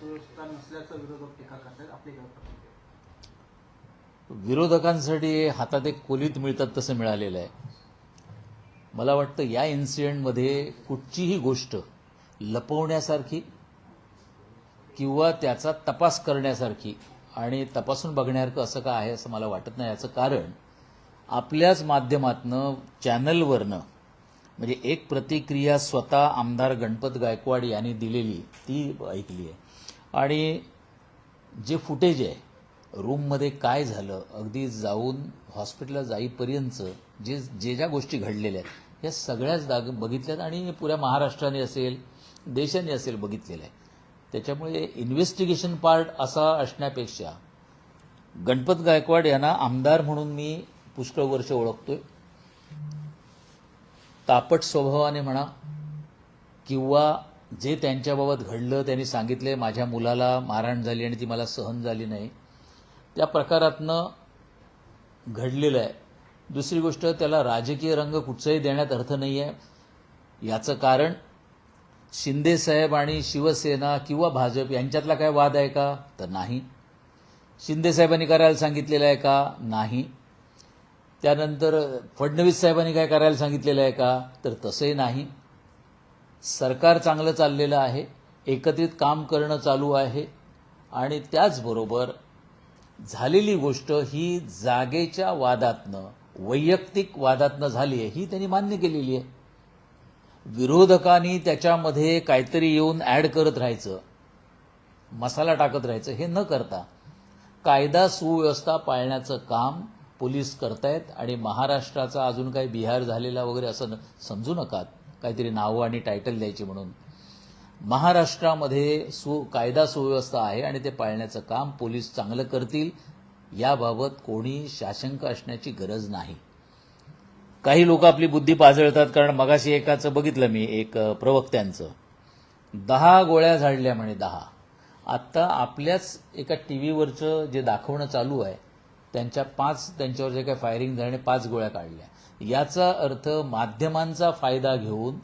सुव्यवस्था विरोधक टीका करतात आपली विरोधकांसाठी हातात एक कोलीत मिळतात तसं मिळालेलं आहे. मला वाटतं या इन्सिडेंटमध्ये कुठचीही गोष्ट लपवण्यासारखी किंवा त्याचा तपास करण्यासारखी आणि तपासून बघण्यासारखं असं काय आहे असं मला वाटत नाही. याचं कारण आपल्याच माध्यमातनं चॅनलवरनं म्हणजे एक प्रतिक्रिया स्वतः आमदार गणपत गायकवाड यांनी दिलेली ती ऐकली आहे. आणि जे फुटेज आहे रूममध्ये काय झालं अगदी जाऊन हॉस्पिटलला जाईपर्यंतचं जे जे ज्या गोष्टी घडलेल्या आहेत या सगळ्याच दाग बघितल्यात आणि पुऱ्या महाराष्ट्राने असेल देशाने असेल बघितलेलं आहे त्याच्यामुळे इन्व्हेस्टिगेशन पार्ट असा असण्यापेक्षा गणपत गायकवाड यांना आमदार म्हणून मी पुष्कळ वर्ष ओळखतोय. तापट स्वभावाने म्हणा किंवा जे त्यांच्याबाबत घडलं त्यांनी सांगितले माझ्या मुलाला मारहाण झाली आणि ती मला सहन झाली नाही. त्या प्रकारातनं घडलेलं आहे. दुसरी गोष्ट त्याला राजकीय रंग कुठचाही देण्यात अर्थ नाही आहे याचं कारण शिंदेसाहेब आणि शिवसेना किंवा भाजप यांच्यातला काय वाद आहे का? तर नाही. शिंदेसाहेबांनी करायला सांगितलेलं आहे का? नाही. त्यानंतर फडणवीस साहेबांनी काय करायला सांगितलेलं आहे का? तर तसंही नाही. सरकार चांगलं चाललेलं आहे एकत्रित काम करणं चालू आहे आणि त्याचबरोबर झालेली गोष्ट ही जागेच्या वादातनं वैयक्तिक वादातनं झाली आहे ही त्यांनी मान्य केलेली आहे. विरोधकांनी त्याच्यामध्ये काहीतरी येऊन ॲड करत राहायचं मसाला टाकत राहायचं हे न करता कायदा सुव्यवस्था पाळण्याचं काम पोलीस करतायत आणि महाराष्ट्राचा अजून काही बिहार झालेला वगैरे असं न- समजू नका काहीतरी नावं आणि टायटल द्यायची म्हणून. महाराष्ट्रामध्ये सु कायदा सुव्यवस्था आहे आणि ते पाळण्याचं काम पोलीस चांगलं करतील याबाबत कोणी शाशंक असण्याची गरज नाही. काही लोक आपली बुद्धी पाजळतात कारण मगाशी एकाचं बघितलं मी एक प्रवक्त्यांचं. दहा गोळ्या झाडल्या म्हणे दहा. आत्ता आपल्याच एका टी व्हीवरचं जे दाखवणं चालू आहे त्यांच्या पाच त्यांच्यावर जे काही फायरिंग झाल्याने पाच गोळ्या काढल्या. याचा अर्थ माध्यमांचा फायदा घेऊन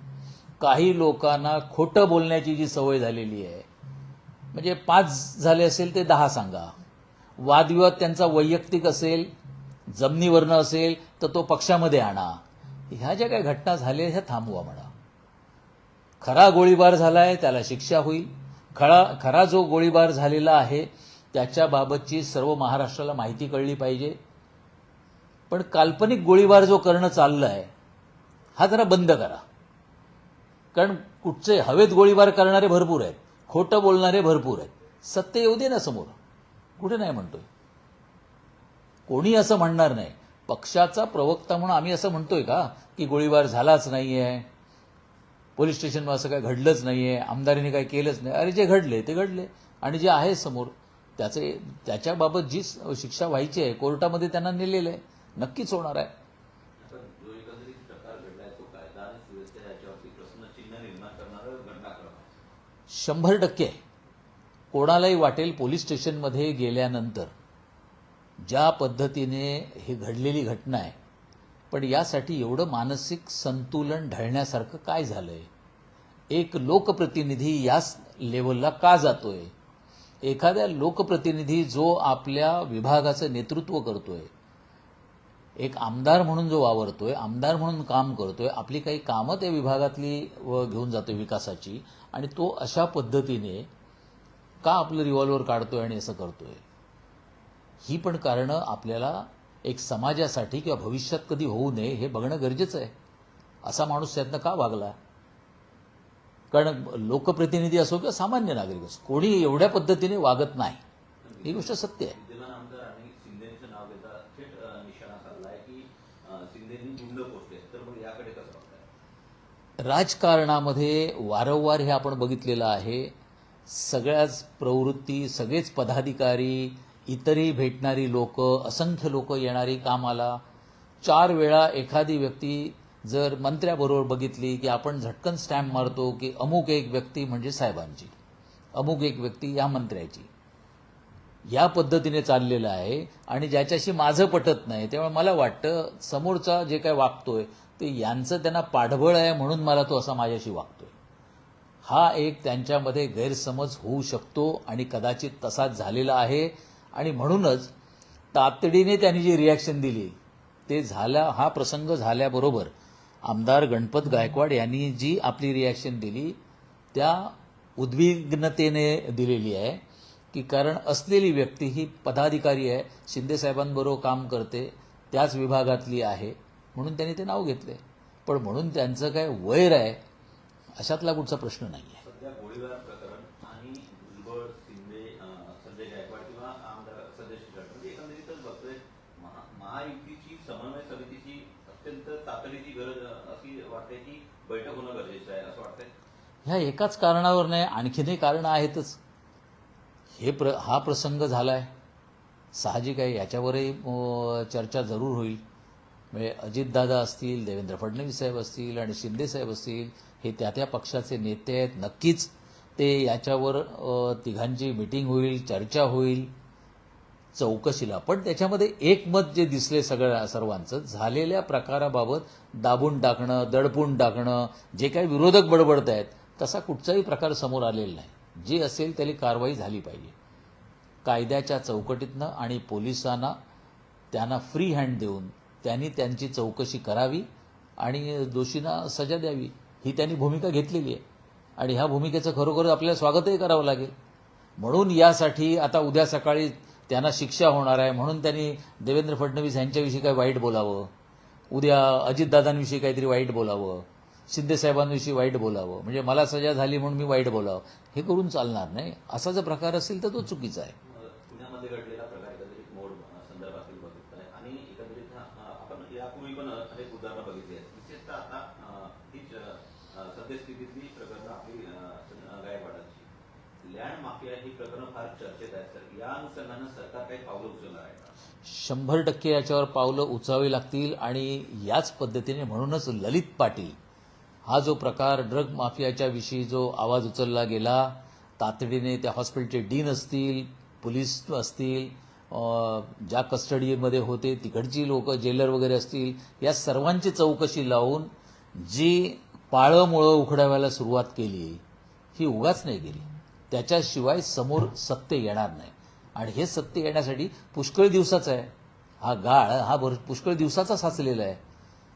काही लोकांना खोटं बोलण्याची जी सवय झालेली आहे म्हणजे पाच झाले असेल ते दहा सांगा. वादविवाद त्यांचा वैयक्तिक असेल जमिनीवरनं असेल तर तो पक्षामध्ये आणा. ह्या ज्या काही घटना झाल्या ह्या थांबवा म्हणा. खरा गोळीबार झालाय त्याला शिक्षा होईल. खरा खरा जो गोळीबार झालेला आहे त्याच्याबाबतची सर्व महाराष्ट्राला माहिती कळली पाहिजे. पण काल्पनिक गोळीबार जो करणं चाललं आहे हा जरा बंद करा. कारण कुठचे हवेत गोळीबार करणारे भरपूर आहेत खोटं बोलणारे भरपूर आहेत. सत्य येऊ दे ना समोर. कुठे नाही म्हणतोय. कोणी असं म्हणणार नाही. पक्षाचा प्रवक्ता म्हणून आम्ही असं म्हणतोय का की गोळीबार झालाच नाहीये. पोलीस स्टेशनवर असं काय घडलंच नाहीये. आमदारीने काय केलंच नाही. अरे जे घडले ते घडले. आणि जे आहे समोर त्याचे त्याच्याबाबत जी शिक्षा व्हायची आहे कोर्टामध्ये त्यांना नेलेलं आहे. नक्कीच होणार आहे. शंभर टक्के. कोणालाही वाटेल पोलीस स्टेशनमध्ये गेल्यानंतर. ज्या पद्धतीने ही घडलेली घटना आहे. पण यासाठी एवढं मानसिक संतुलन ढळण्यासारखं काय झालंय? एक लोकप्रतिनिधी याच लेवलला का जातोय? एखाद्या लोकप्रतिनिधी जो आपल्या विभागाचं नेतृत्व करतोय एक आमदार म्हणून जो वावरतोय आमदार म्हणून काम करतोय आपली काही कामं त्या विभागातली व घेऊन जातोय विकासाची आणि तो अशा पद्धतीने का आपलं रिव्हॉल्वर काढतोय आणि असं करतोय? ही पण कारणं आपल्याला एक समाजासाठी किंवा भविष्यात कधी होऊ नये हे बघणं गरजेचं आहे. असा माणूस त्यातनं का वागला? कारण लोकप्रतिनिधी असो किंवा सामान्य नागरिक असो कोणी एवढ्या पद्धतीने वागत नाही. ही गोष्ट सत्य आहे. राजकारणामध्ये वारंवार हे आपण बघितलेलं आहे. सगळ्याच प्रवृत्ती सगळेच पदाधिकारी इतरही भेटणारी लोक असंख्य लोक येणारी कामाला. चार वेळा एखादी व्यक्ती जर मंत्र्याबरोबर बघितली की आपण झटकन स्टॅम्प मारतो की अमुक एक व्यक्ती म्हणजे साहेबांची अमुक एक व्यक्ती या मंत्र्याची. या पद्धतीने चाललेलं आहे आणि ज्याच्याशी माझं पटत नाही त्यामुळे मला वाटतं समोरचा जे काय वागतोय ते यांचं त्यांना पाठबळ आहे म्हणून मला तो असा माझ्याशी वागतोय. हा एक त्यांच्यामध्ये गैरसमज होऊ शकतो आणि कदाचित तसाच झालेला आहे. आणि म्हणूनच तातडीने त्यांनी जी रिॲक्शन दिली ते झाल्या हा प्रसंग झाल्याबरोबर आमदार गणपत गायकवाड यांनी जी आपली रिॲक्शन दिली त्या उद्विग्नतेने दिलेली आहे की कारण असलेली व्यक्ती ही पदाधिकारी आहे शिंदेसाहेबांबरोबर काम करते त्याच विभागातली आहे म्हणून त्यांनी ते नाव घेतले. पण म्हणून त्यांचं काय वैर आहे अशातला कुठचा प्रश्न नाही आहे अत्यंत तातडीची गरज अशी वाटते की बैठक होणं गरजेचं आहे असं वाटतंय? ह्या एकाच कारणावर नाही आणखीनही कारणं आहेतच. हे प्र हा प्रसंग झालाय. साहजिक आहे याच्यावरही चर्चा जरूर होईल. म्हणजे अजितदादा असतील देवेंद्र फडणवीस साहेब असतील आणि शिंदे साहेब असतील हे त्या त्या पक्षाचे नेते आहेत. नक्कीच ते याच्यावर तिघांची मिटिंग होईल चर्चा होईल. चौकशीला. पण त्याच्यामध्ये एक मत जे दिसले सगळ्या सर्वांचं झालेल्या प्रकाराबाबत दाबून टाकणं दडपून टाकणं जे काही विरोधक बडबडत आहेत तसा कुठचाही प्रकार समोर आलेला नाही. जे असेल त्याला कारवाई झाली पाहिजे. कायद्याच्या चौकटीतनं आणि पोलिसांना त्यांना फ्री हँड देऊन त्यांनी त्यांची चौकशी करावी आणि दोषींना सजा द्यावी ही त्यांनी भूमिका घेतलेली आहे. आणि ह्या भूमिकेचं खरोखर आपल्याला स्वागतही करावं लागेल. म्हणून यासाठी आता उद्या सकाळी त्यांना शिक्षा होणार आहे म्हणून त्यांनी देवेंद्र फडणवीस यांच्याविषयी काही वाईट बोलावं. उद्या अजितदादांविषयी काहीतरी वाईट बोलावं. शिंदेसाहेबांविषयी वाईट बोलावं. म्हणजे मला सजा झाली म्हणून मी वाईट बोलावं. हे करून चालणार नाही. असा जर प्रकार असेल तर तो चुकीचा आहे. आणि आपण यापूर्वी पण अनेक उदाहरणं बघितली आहेत. विशेषतः आता हीच चर्चेत आहेत या अनुषंगानं सरकार काही पावलं उचलणार आहे शंभर टक्के याच्यावर पावलं उचलावी लागतील आणि याच पद्धतीने म्हणूनच ललित पाटील हा जो प्रकार ड्रग माफियाच्या विषयी जो आवाज उचलला गेला तातडीने त्या हॉस्पिटलचे डीन असतील पोलीस असतील ज्या कस्टडीमध्ये होते तिकडची लोक जेलर वगैरे असतील या सर्वांची चौकशी लावून जी पाळंमुळं उखडाव्याला सुरुवात केली ही उगाच नाही गेली. त्याच्याशिवाय समोर सत्य येणार नाही. आणि हे सत्य येण्यासाठी पुष्कळ दिवसाचं आहे. हा गाळ हा भर पुष्कळ दिवसाचा साचलेला आहे.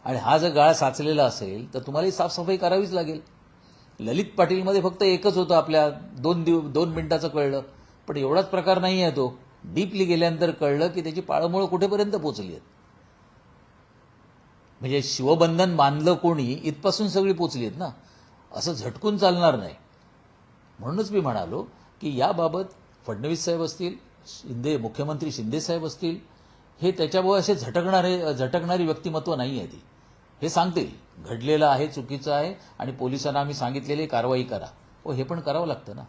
आणि हा जर गाळ साचलेला असेल तर तुम्हाला ही साफसफाई करावीच लागेल. ललित पाटीलमध्ये फक्त एकच होतं आपल्या दोन दिव दोन मिनिटाचं कळलं. पण एवढाच प्रकार नाही आहे तो. डीपली गेल्यानंतर कळलं की त्याची पाळमुळं कुठेपर्यंत पोचली आहेत? म्हणजे शिवबंधन बांधलं कोणी इथपासून सगळी पोचली आहेत ना? असं झटकून चालणार नाही. म्हणूनच मी म्हणालो की याबाबत फडणवीस साहेब असतील शिंदे मुख्यमंत्री शिंदे साहेब असतील हे त्याच्यामुळे असे झटकणारे झटकणारी व्यक्तिमत्व नाही आहे ती. हे सांगतील घडलेलं आहे चुकीचं आहे आणि पोलिसांना आम्ही सांगितलेली कारवाई करा. व हे पण करावं लागतं ना.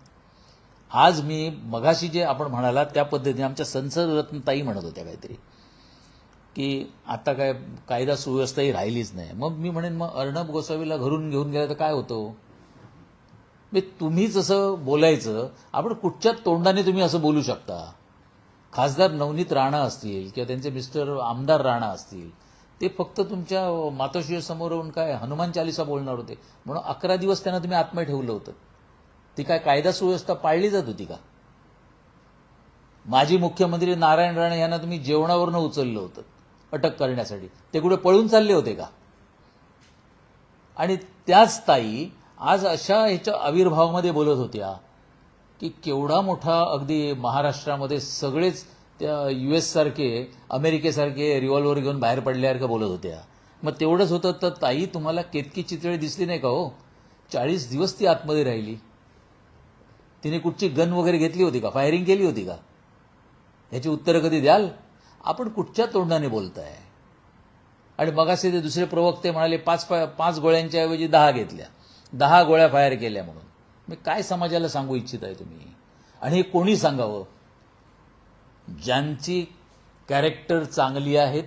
आज मी मगाशी जे आपण म्हणालात त्या पद्धतीने आमच्या संसदरत्न ताई म्हणत होत्या काहीतरी की आता काय कायदा सुव्यवस्थाही राहिलीच नाही. मग मी म्हणेन मग अर्णब गोसावीला घरून घेऊन गेलं तर काय होतं? म्हणजे तुम्हीच असं बोलायचं आपण कुठच्या तोंडाने तुम्ही असं बोलू शकता. खासदार नवनीत राणा असतील किंवा त्यांचे मिस्टर आमदार राणा असतील ते फक्त तुमच्या मातोश्रीसमोर येऊन काय हनुमान चालिसा बोलणार होते. म्हणून अकरा दिवस त्यांना तुम्ही आत्मय ठेवलं होतं. ती काय कायदा सुव्यवस्था पाळली जात होती का? माजी मुख्यमंत्री नारायण राणे यांना तुम्ही जेवणावरनं उचललं होतं अटक करण्यासाठी. ते कुठे पळून चालले होते का? आणि त्याच ताई आज अशा ह्याच्या आविर्भावामध्ये बोलत होत्या की केवढा मोठा अगदी महाराष्ट्रामध्ये सगळेच त्या यू एस सारखे अमेरिकेसारखे रिव्हॉल्वर घेऊन बाहेर पडल्यासारखं बोलत होत्या. मग तेवढंच होतं तर ताई तुम्हाला केतकी चितळे दिसली नाही का हो? चाळीस दिवस ती आतमध्ये राहिली. तिने कुठची गन वगैरे घेतली होती का? फायरिंग केली होती का? ह्याची उत्तरं कधी द्याल? आपण कुठच्या तोंडाने बोलताय? आणि मगाशी ते दुसरे प्रवक्ते म्हणाले पाच पा- पाच गोळ्यांच्या ऐवजी दहा घेतल्या. दहा गोळ्या फायर केल्या म्हणून. मी काय समाजाला सांगू इच्छित आहे तुम्ही? आणि हे कोणी सांगावं? ज्यांची कॅरेक्टर चांगली आहेत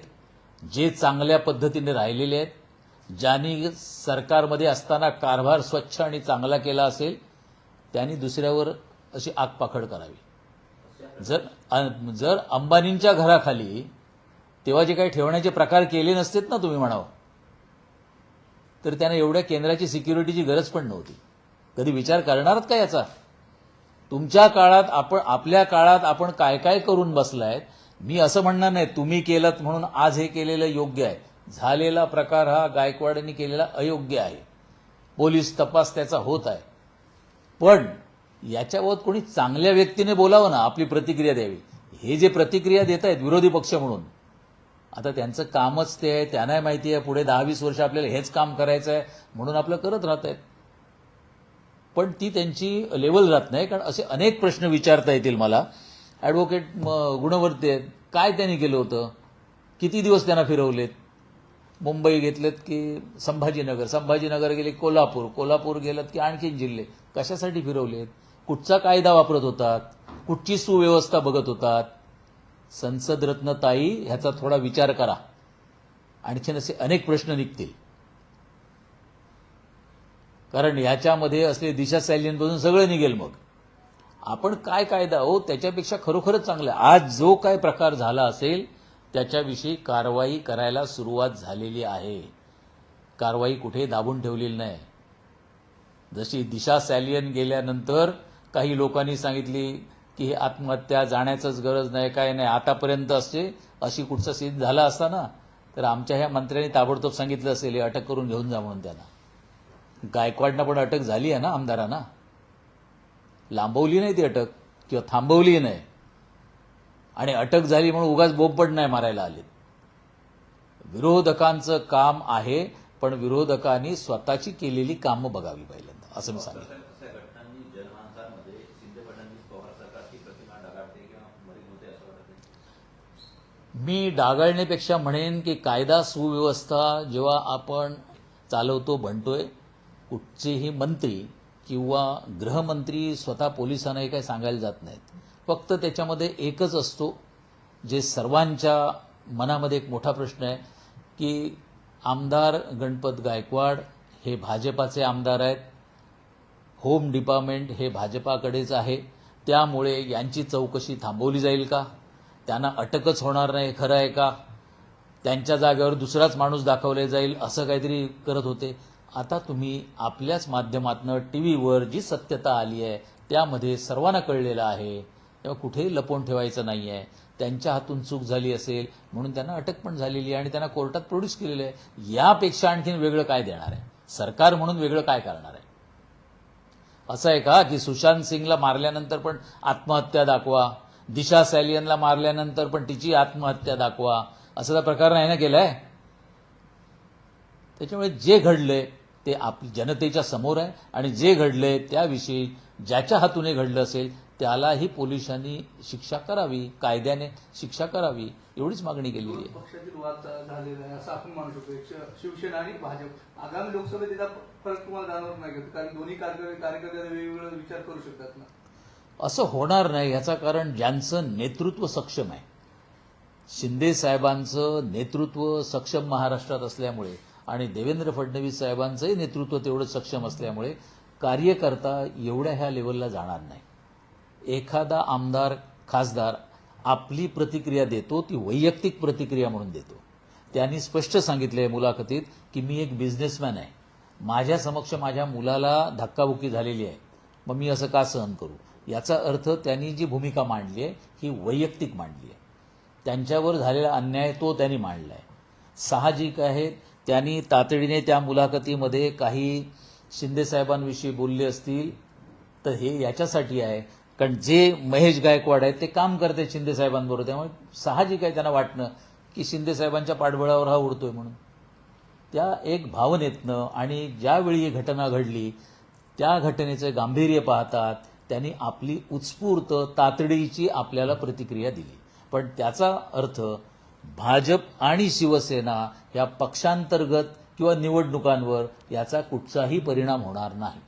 जे चांगल्या पद्धतीने राहिलेले आहेत ज्यांनी सरकारमध्ये असताना कारभार स्वच्छ आणि चांगला केला असेल त्यांनी दुसऱ्यावर अशी आगपाखड करावी. जर जर अंबानींच्या घराखाली तेव्हा जे काही ठेवण्याचे प्रकार केले नसतेत ना तुम्ही म्हणावं? तर त्यांना एवढ्या केंद्राची सिक्युरिटीची गरज पण नव्हती. कधी विचार करणारच का याचा? तुमच्या काळात आपण आपल्या काळात आपण काय काय करून बसलाय? मी असं म्हणणार नाही तुम्ही केलं म्हणून आज हे केलेलं योग्य आहे. झालेला प्रकार हा गायकवाडांनी केलेला अयोग्य आहे. पोलीस तपास त्याचा होत आहे. पण याच्याबाबत कोणी चांगल्या व्यक्तीने बोलावं ना आपली प्रतिक्रिया द्यावी. हे जे प्रतिक्रिया देत आहेत विरोधी पक्ष म्हणून आता त्यांचं कामच ते आहे त्यांनाही माहिती आहे पुढे दहा वीस वर्ष आपल्याला हेच काम करायचं आहे म्हणून आपलं करत राहत आहेत. पण ती त्यांची लेवल राहत नाही कारण असे अनेक प्रश्न विचारता येतील मला. ॲडव्होकेट गुणवर्ती आहेत काय त्यांनी केलं होतं? किती दिवस त्यांना फिरवलेत? मुंबई घेतलेत की संभाजीनगर? संभाजीनगर गेले कोल्हापूर. कोल्हापूर गेलं की आणखीन जिल्हे? कशासाठी फिरवलेत? कुठचा कायदा वापरत होतात? कुठची सुव्यवस्था बघत होतात? संसदरत्न ताई ह्याचा थोडा विचार करा. आणखीन असे अनेक प्रश्न निघतील. कारण याच्यामध्ये असले दिशा सॅलियनपासून सगळं निघेल मग. आपण काय कायदा हो त्याच्यापेक्षा खरोखरच चांगलं आज जो काय प्रकार झाला असेल त्याच्याविषयी कारवाई करायला सुरुवात झालेली आहे. कारवाई कुठे दाबून ठेवलेली नाही. जशी दिशा सॅलियन गेल्यानंतर काही लोकांनी सांगितली की हे आत्महत्या जाण्याचंच गरज नाही काय नाही आतापर्यंत असते अशी कुठचा सिद्ध झाला असता ना तर आमच्या ह्या मंत्र्यांनी ताबडतोब सांगितलं असेल हे अटक करून घेऊन जा म्हणून त्यांना. गायकवाडना पण अटक झाली आहे ना आमदारांना? लांबवली नाही ती अटक किंवा थांबवली नाही. आणि अटक झाली म्हणून उगाच बोपट नाही मारायला आले विरोधकांचं काम आहे पण विरोधकांनी स्वतःची केलेली कामं बघावी पहिल्यांदा असं मी सांगितलं कसं आहे, घटनांनी जनमानसामध्ये शिंदे फडणवीस पवार सरकारची प्रतिमा डागाळते किंवा मरीन होते असं वाटत नाही मी डागाळण्यापेक्षा म्हणेन की कायदा सुव्यवस्था जेव्हा आपण चालवतो म्हणतोय कुठचेही मंत्री किंवा गृहमंत्री स्वतः पोलिसांनाही काही सांगायला जात नाहीत. फक्त त्याच्यामध्ये एकच असतो जे सर्वांच्या मनामध्ये एक मोठा प्रश्न आहे की आमदार गणपत गायकवाड हे भाजपाचे आमदार आहेत होम डिपार्टमेंट हे भाजपाकडेच आहे त्यामुळे यांची चौकशी थांबवली जाईल का? त्यांना अटकच होणार नाही खरं आहे का? त्यांच्या जागेवर दुसराच माणूस दाखवले जाईल असं काहीतरी करत होते. आता तुम्ही आपल्याच माध्यमातनं टी व्हीवर जी सत्यता आली आहे त्यामध्ये सर्वांना कळलेलं आहे. तेव्हा कुठेही लपवून ठेवायचं नाही आहे त्यांच्या हातून चूक झाली असेल म्हणून त्यांना अटक पण झालेली आहे आणि त्यांना कोर्टात प्रोड्यूस केलेलं आहे. यापेक्षा आणखीन वेगळं काय देणार आहे? सरकार म्हणून वेगळं काय करणार आहे? असं आहे का की सुशांत सिंगला मारल्यानंतर पण आत्महत्या दाखवा? दिशा सॅलियनला मारल्यानंतर पण तिची आत्महत्या दाखवा. असा प्रकार नाही ना केलाय? त्याच्यामुळे जे घडले ते आपली जनतेच्या समोर आहे आणि जे घडले त्याविषयी ज्याच्या हातूने घडलं असेल त्यालाही पोलिसांनी शिक्षा करावी कायद्याने शिक्षा करावी एवढीच मागणी केलेली आहे. पक्षातील वाद झालेला आहे असं आपण म्हणू शकतो. शिवसेना आणि भाजप. आगामी लोकसभेत फरक तुम्हाला जाणवत नाही कारण दोन्ही कार्यकर्ते कार्यकर्ते वेगवेगळा विचार करू शकतात ना. असं होणार नाही ह्याचा कारण ज्यांचं नेतृत्व सक्षम आहे. शिंदे साहेबांचं नेतृत्व सक्षम महाराष्ट्रात असल्यामुळे आणि देवेंद्र फडणवीस साहेबांचंही नेतृत्व तेवढं सक्षम असल्यामुळे कार्यकर्ता एवढ्या ह्या लेवलला जाणार नाही. एखादा आमदार खासदार आपली प्रतिक्रिया देतो ती वैयक्तिक प्रतिक्रिया म्हणून देतो. त्यांनी स्पष्ट सांगितलं आहे मुलाखतीत की मी एक बिझनेसमॅन आहे. माझ्या समक्ष माझ्या मुलाला धक्काबुक्की झालेली आहे. मग मी असं का सहन करू? याचा अर्थ त्यांनी जी भूमिका मांडली आहे ही वैयक्तिक मांडली आहे. त्यांच्यावर झालेला अन्याय तो त्यांनी मांडला आहे साहजिक आहे त्यांनी तातडीने त्या मुलाखतीमध्ये काही शिंदेसाहेबांविषयी बोलले असतील तर हे याच्यासाठी आहे. कारण जे महेश गायकवाड आहेत ते काम करते शिंदे साहेबांबरोबर. त्यामुळे साहजिक आहे त्यांना वाटणं की शिंदेसाहेबांच्या पाठबळावर हा उडतोय म्हणून. त्या एक भावनेतनं आणि ज्यावेळी ही घटना घडली त्या घटनेचं गांभीर्य पाहतात त्यांनी आपली उत्स्फूर्त तातडीची आपल्याला प्रतिक्रिया दिली. पण त्याचा अर्थ भाजप आणि शिवसेना या पक्षांतर्गत किंवा निवडणुकांवर याचा कुठचाही परिणाम होणार नाही.